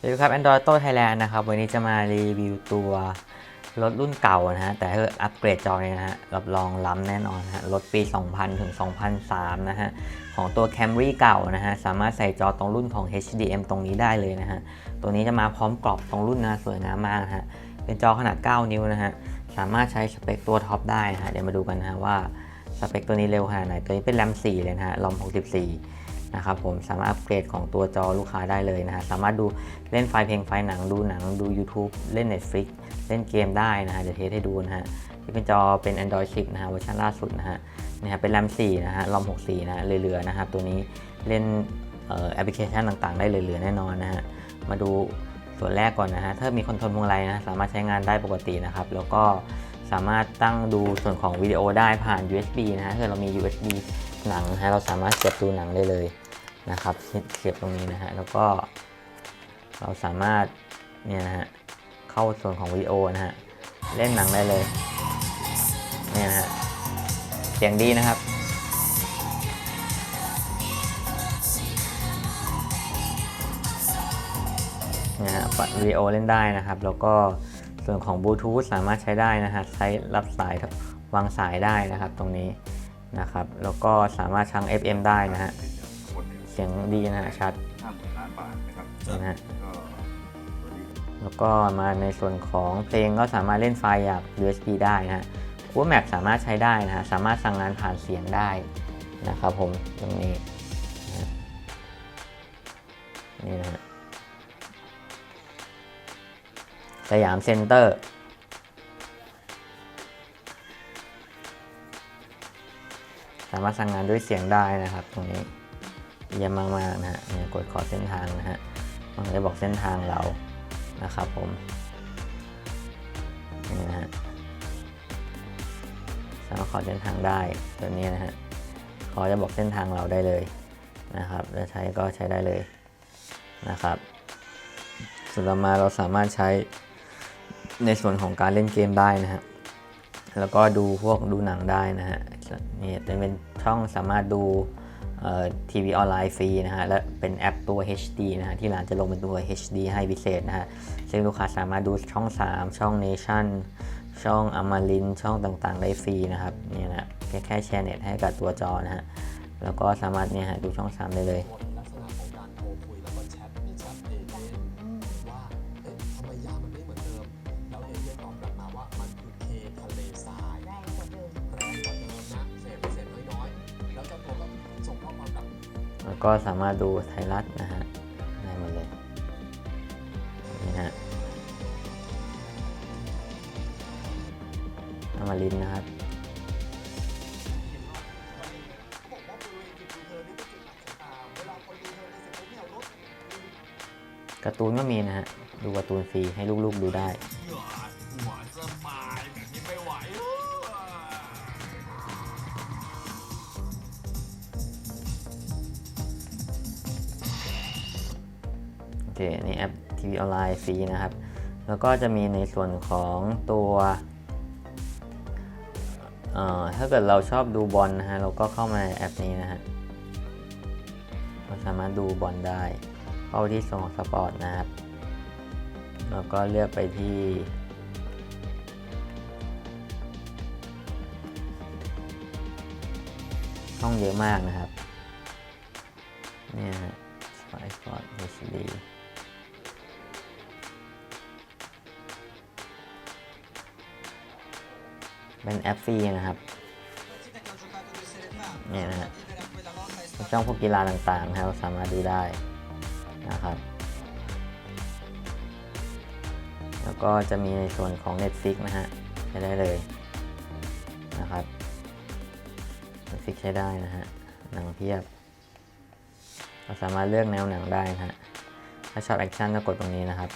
สวัสดีครับ Android Auto Thailand นะครับ วันนี้จะมารีวิวตัวรถรุ่นเก่านะฮะ แต่ถ้าอัปเกรดจอเนี่ยนะฮะ รับรองล้ำแน่นอนฮะ รถปี 2000 ถึง 2003 นะฮะ ของตัว Camry เก่านะฮะ สามารถใส่จอตรงรุ่นของ HDM ตรงนี้ได้เลยนะฮะ ตัวนี้จะมาพร้อมกรอบตรงรุ่นนะ สวยงามมากนะฮะ เป็นจอขนาด 9 นิ้วนะฮะ สามารถใช้สเปคตัวท็อปได้นะฮะ เดี๋ยวมาดูกันนะฮะว่าสเปคตัวนี้เร็วขนาดไหน ตัวนี้เป็นแรม 4 เลยนะฮะ รอม 64 นะครับผมสามารถอัปเกรดของตัวจอลูกค้าได้เลยนะฮะสามารถดูเล่นไฟล์เพลงไฟล์หนังดูหนังดู YouTube เล่น Netflix เล่นเกมได้นะฮะเดี๋ยวเทสให้ดูนะฮะที่เป็นจอเป็น Android 10นะฮะเวอร์ชันล่าสุดนะฮะนี่ฮะเป็นแรม4นะฮะรอม64นะฮะเหลือๆนะครับตัวนี้เล่นแอปพลิเคชันต่างๆ ได้เหลือๆแน่นอนนะฮะมาดูส่วนแรกก่อนนะฮะถ้ามีคอนโทรลพวงมาลัยนะสามารถใช้งานได้ปกตินะครับ แล้วก็สามารถตั้งดูส่วนของวิดีโอได้ผ่าน USB นะฮะถ้าเรามี USB หนังนะฮะเราสามารถเสียบดูหนังได้เลย นะครับเสียบตรงนี้นะฮะแล้วก็ เราสามารถเนี่ยนะฮะเข้าส่วนของวิดีโอนะฮะเล่นหนังได้เลยเนี่ยนะฮะเสียงดีนะครับนะฮะปัดวิดีโอเล่นได้นะครับ แล้วก็ส่วนของบลูทูธสามารถใช้ได้นะฮะใช้รับสายวางสายได้นะครับตรงนี้นะครับ แล้วก็สามารถชั่ง FM ได้นะฮะ สียงดีนะฮะชัดห้าหมื่นล้านบาทนะครับนะฮะก็ตัวนี้แล้วก็มาในส่วนของเพลงก็สามารถเล่นไฟล์จาก USB ได้นะฮะ w o r Mac สามารถใช้ได้นะฮะสามารถสั่งงานผ่านเสียงได้นะครับผมตรงนี้นะฮะนี่นะฮะสยามเซ็นเตอร์สามารถสั่งงานด้วยเสียงได้นะครับตรงนี้ เยี่ยมมากๆนะฮะเนี่ยกดขอเส้นทางนะฮะมันจะบอกเส้นทางเรานะครับผมนี่นะฮะสามารถขอเส้นทางได้ตัวนี้นะฮะเขาจะบอกเส้นทางเราได้เลยนะครับจะใช้ก็ใช้ได้เลยนะครับส่วนต่อมาเราสามารถใช้ในส่วนของการเล่นเกมได้นะฮะแล้วก็ดูพวกดูหนังได้นะฮะนี่จะเป็นช่องสามารถดู ทีวีออนไลน์ฟรีนะฮะ และเป็นแอปตัว HD นะฮะ ที่ร้านจะลงเป็นตัว HD ให้พิเศษนะฮะ ซึ่งลูกค้าสามารถดูช่อง 3 ช่อง Nation ช่องอมรินช่องต่างๆ ได้ฟรีนะครับ เนี่ยนะแค่แค่แชร์เน็ตให้กับตัวจอนะฮะ แล้วก็สามารถเนี่ยฮะดูช่อง 3 ได้เลย ก็สามารถดูไทยรัฐนะฮะได้หมดเลยนี่ฮะอมรินนะครับเขาบอกว่าบริเวณจุดดูเธอนี่เป็นจุดอับสายตาเวลาคร็จปุ๊บการ์ตูนก็มีนะฮะ ดูการ์ตูนฟรีให้ลูกๆดูได้ เคนี่แอปทีวีออนไลน์ฟรีนะครับ แล้วก็จะมีในส่วนของตัวเอ่อถ้าเกิดเราชอบดูบอลนะฮะเราก็เข้ามาในแอปนี้นะฮะเราสามารถดูบอลได้เข้าที่ส่วนของสปอร์ตนะครับแล้วก็เลือกไปที่ช่องเยอะมากนะครับ เนี่ยฮะ Spy Sport HD เป็นแอปฟรีนะครับเนี่ยนะฮะช่องพวกกีฬาต่างๆนะครับสามารถดูได้นะครับ แล้วก็จะมีในส่วนของ Netflix นะฮะใช้ได้เลยนะครับ Netflix ใช้ได้นะฮะหนังเพียบเราสามารถเลือกแนวหนังได้นะฮะถ้าชอบแอคชั่นก็กดตรงนี้นะครับ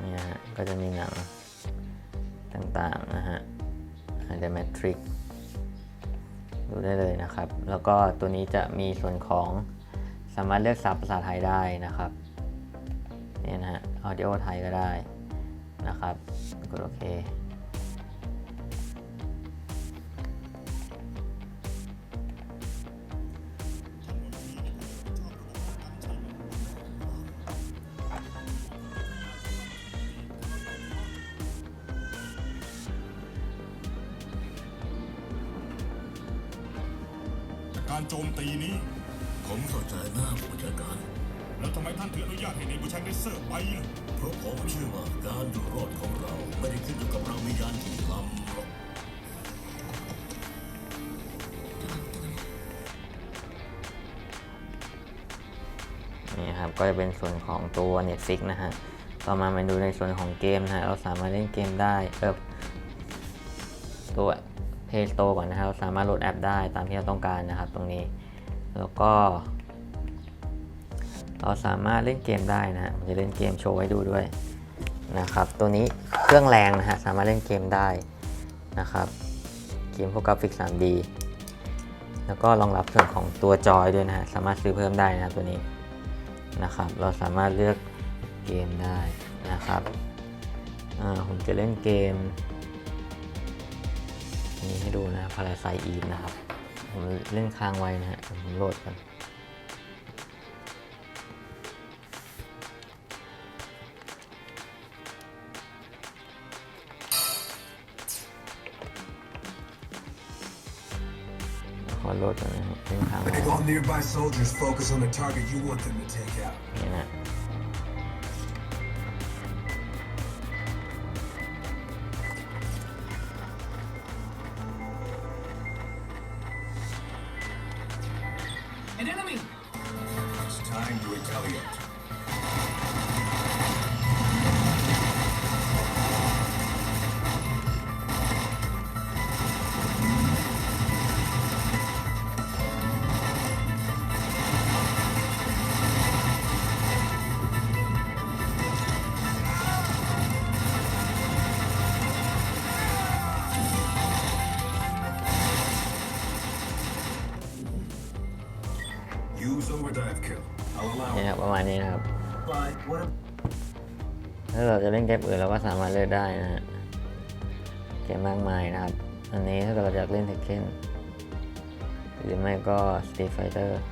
นี่นะฮะก็จะมีหนัง ต่างๆนะฮะอาจจะแมทริกดูได้เลยนะครับ แล้วก็ตัวนี้จะมีส่วนของสามารถเลือกซับภาษาไทยได้นะครับนี่นะฮะ Audio ไทยก็ได้นะครับกดโอเค การโจมตีนี้ ผมเข้าใจหน้าผู้จัดการ แล้วทำไมท่านถึงอนุญาตให้ในบุชันได้เซอร์ไปล่ะเพราะผมเชื่อว่าการอยู่รอดของเราไม่ได้ขึ้นอยู่กับเราวิญญาณที่ล้ำหรอกนี่ครับก็จะเป็นส่วนของตัว Netflix นะฮะ ต่อมามาดูในส่วนของเกมนะฮะ เราสามารถเล่นเกมได้เออตัว Play Store ก่อนนะครับ สามารถโหลดแอปได้ตามที่เราต้องการนะครับตรงนี้ แล้วก็ เราสามารถเล่นเกมได้นะฮะผมจะเล่นเกมโชว์ให้ดูด้วยนะครับ ตัวนี้เครื่องแรงนะฮะสามารถเล่นเกมได้นะครับ เกมพวกกราฟิก 3D แล้วก็รองรับส่วนของตัวจอยด้วยนะฮะสามารถซื้อเพิ่มได้นะตัวนี้นะครับ เราสามารถเลือกเกมได้นะครับผมจะเล่นเกม นนี้ให้ดูนะพาราไซอีฟนะครับ ผมเล่นค้างไว้นะฮะเดี๋ยวผมโหลดกันขอโหลดก่อนนะฮะเล่นค้างไว้ Pick all nearby soldiers, focus on the target you want them to take out. นี่นะ นี่ครับประมาณนี้นะครับ ถ้าเราจะเล่นเกมอื่นเราก็สามารถเลือกได้นะฮะ เกมมากมายนะครับ อันนี้ถ้าเราอยากเล่นเทคเคนหรือไม่ก็ Street Fighter นะฮ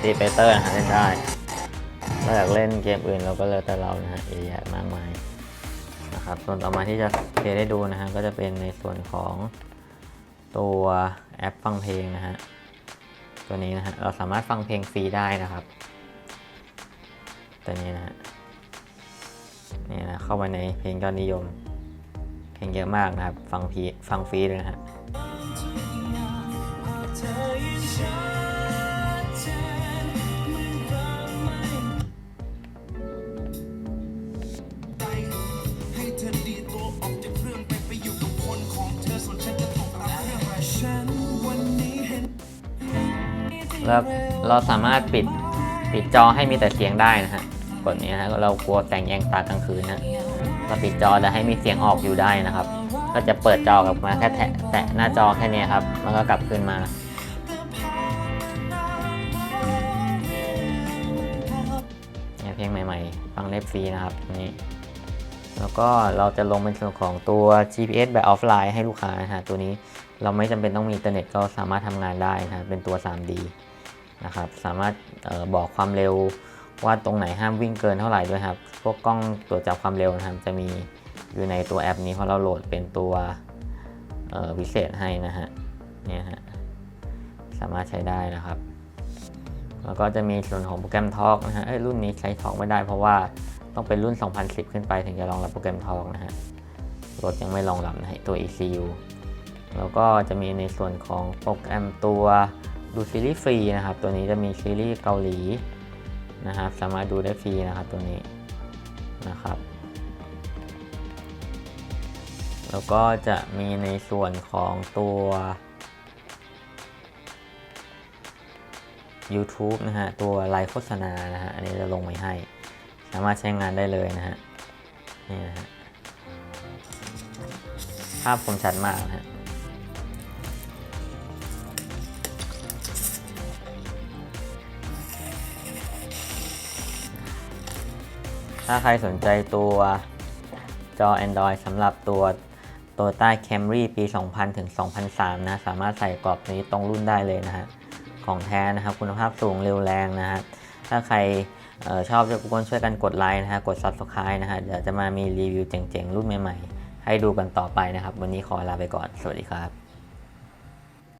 ครับ Street Fighter นะฮะเล่นได้ถ้าอยากเล่นเกมอื่นเราก็แล้วแต่เรานะฮะเยอะแยะมากมายนะครับส่วนต่อมาที่จะเพย์ได้ดูนะฮะก็จะเป็นในส่วนของตัวแอปฟังเพลงนะฮะตัวนี้นะฮะเราสามารถฟังเพลงฟรีได้นะครับตัวนี้นะฮะนี่นะเข้ามาในเพลงยอดนิยม เพลงเยอะมากนะครับ ฟังฟรีฟังฟรีเลยนะฮะ แล้วเราสามารถปิดปิดจอให้มีแต่เสียงได้นะฮะกดนี้นะฮะเรากลัวแสงแยงตากลางคืนนะเราปิดจอแต่ให้มีเสียงออกอยู่ได้นะครับ ก็จะเปิดจอกลับมาแค่แตะหน้าจอแค่นี้ครับ มันก็กลับคืนมาเนี่ยเพลงใหม่ๆ ฟังได้ฟรีนะครับนี้แล้วก็เราจะลงเป็นส่วนของตัว GPS แบบออฟไลน์ให้ลูกค้านะฮะตัวนี้เราไม่จำเป็นต้องมีอินเทอร์เน็ตก็สามารถทำงานได้นะฮะเป็นตัว 3D นะครับ สามารถออบอกความเร็วว่าตรงไหนห้ามวิ่งเกินเท่าไหร่ด้วยครับ พวกกล้องตรวจจับความเร็วนะครับ จะมีอยู่ในตัวแอปนี้เพราะเราโหลดเป็นตัวพิเศษให้นะฮะ เนี่ยฮะ สามารถใช้ได้นะครับ แล้วก็จะมีส่วนของโปรแกรมทอกนะฮะเอ้ยรุ่นนี้ใช้ทอกไม่ได้เพราะว่าต้องเป็นรุ่น 2010 ขึ้นไปถึงจะรองรับโปรแกรมทอกนะฮะ รถยังไม่รองรับนะฮะตัว ECU แล้วก็จะมีในส่วนของโปรแกรมตัว ดูซีรีส์ฟรีนะครับ ตัวนี้จะมีซีรีส์เกาหลีนะครับ สามารถดูได้ฟรีนะครับตัวนี้นะครับ แล้วก็จะมีในส่วนของตัว YouTube นะฮะ ตัวไลฟ์โฆษณานะฮะ อันนี้จะลงไว้ให้ สามารถใช้งานได้เลยนะฮะ นี่นะฮะ ภาพคมชัดมากนะฮะ ถ้าใครสนใจตัวจอ Android สำหรับตัว Toyota Camry ปี 2000 ถึง 2003 นะ สามารถใส่กรอบนี้ตรงรุ่นได้เลยนะฮะ ของแท้นะครับ คุณภาพสูงเร็วแรงนะฮะ ถ้าใครออชอบจะกวนช่วยกันกดไลค์นะฮะ กด Subscribe นะฮะ เดี๋ยวจะมามีรีวิวเจ๋งๆ รุ่นใหม่ๆ ให้ดูกันต่อไปนะครับ วันนี้ขอลาไปก่อน สวัสดีครับ